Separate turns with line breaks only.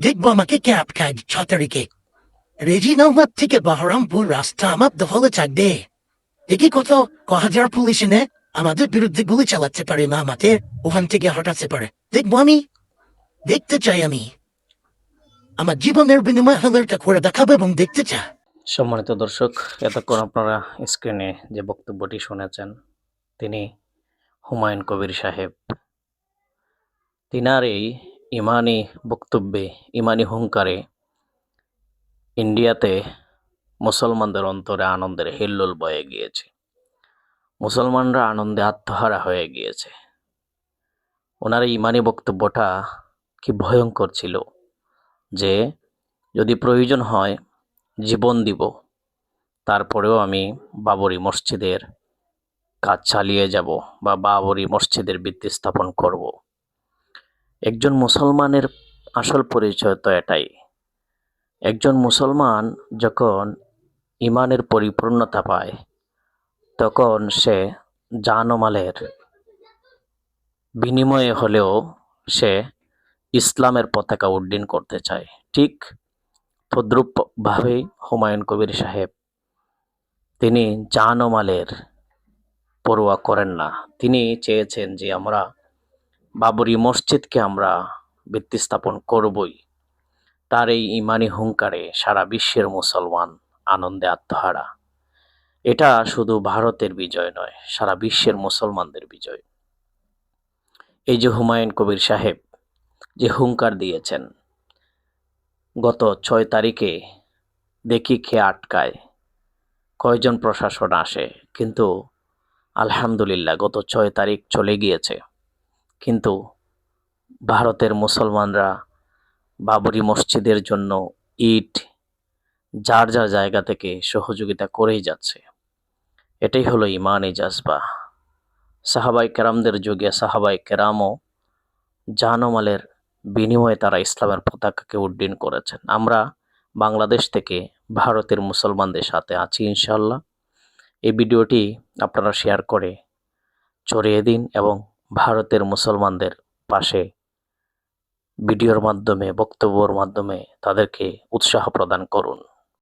দেখব আমাকে কে আটকায় ছ তারিখে রেজিনাবাদ থেকে বহরমপুর রাস্তা আমার দখলে থাকবে দেখি কত ক হাজার পুলিশ এনে আমাদের বিরুদ্ধে গুলি চালাতে পারে না আমাদের ওখান থেকে হটাতে পারে। দেখব আমি। দেখতে চাই আমি। আমার জীবনের বিনিময় হলে এটা করে দেখাবো এবং দেখতে চাই।
সম্মানিত দর্শক, এতক্ষণ আপনারা স্ক্রিনে যে বক্তব্যটি শুনেছেন, তিনি হুমায়ুন কবির সাহেব। তিনার এই ইমানি বক্তব্যে, ইমানি হুঙ্কারে ইন্ডিয়াতে মুসলমানদের অন্তরে আনন্দের হিল্লোল বয়ে গিয়েছে। মুসলমানরা আনন্দে আত্মহারা হয়ে গিয়েছে। ওনার ইমানি বক্তব্যটা কি ভয়ঙ্কর ছিল যে, যদি প্রয়োজন হয়, জীবন দিব, তারপরেও আমি বাবরি মসজিদের কাজ চালিয়ে যাব বা বাবরি মসজিদের ভিত্তি স্থাপন করব। একজন মুসলমানের আসল পরিচয় তো এটাই। একজন মুসলমান যখন ইমানের পরিপূর্ণতা পায়, তখন সে জানমালের বিনিময়ে হলেও সে ইসলামের পতাকা উড্ডীন করতে চায়। ঠিক তদ্রূপভাবেই হুমায়ুন কবির সাহেব, তিনি জানমালের পরোয়া করেন না। তিনি চেয়েছেন যে আমরা বাবরি মসজিদকে আমরা ভিত্তি স্থাপন করবই। তার এই ইমানি হুঙ্কারে সারা বিশ্বের মুসলমান আনন্দে আত্মহারা। এটা শুধু ভারতের বিজয় নয়, সারা বিশ্বের মুসলমানদের বিজয়। এই যে হুমায়ুন কবির সাহেব যে হুঙ্কার দিয়েছেন, গত ছয় তারিখে দেখি খেয়ে আটকায়, কয়জন প্রশাসন আসে, কিন্তু আলহামদুলিল্লাহ গত ছয় তারিখ চলে গিয়েছে। কিন্তু ভারতের মুসলমানরা বাবরি মসজিদের জন্য ইট যার যার জায়গা থেকে সহযোগিতা করেই যাচ্ছে। এটাই হলো ইমানি জাজবা সাহাবাই কেরামদের যুগে সাহাবাই কেরামও জানমালের বিনিময়ে তারা ইসলামের পতাকাকে উড্ডীন করেছেন। আমরা বাংলাদেশ থেকে ভারতের মুসলমানদের সাথে আছি ইনশাল্লাহ এই ভিডিওটি আপনারা শেয়ার করে ছড়িয়ে দিন এবং ভারতের মুসলমানদের পাশে ভিডিওর মাধ্যমে বক্তব্যর মাধ্যমে তাদেরকে উৎসাহ প্রদান করুন।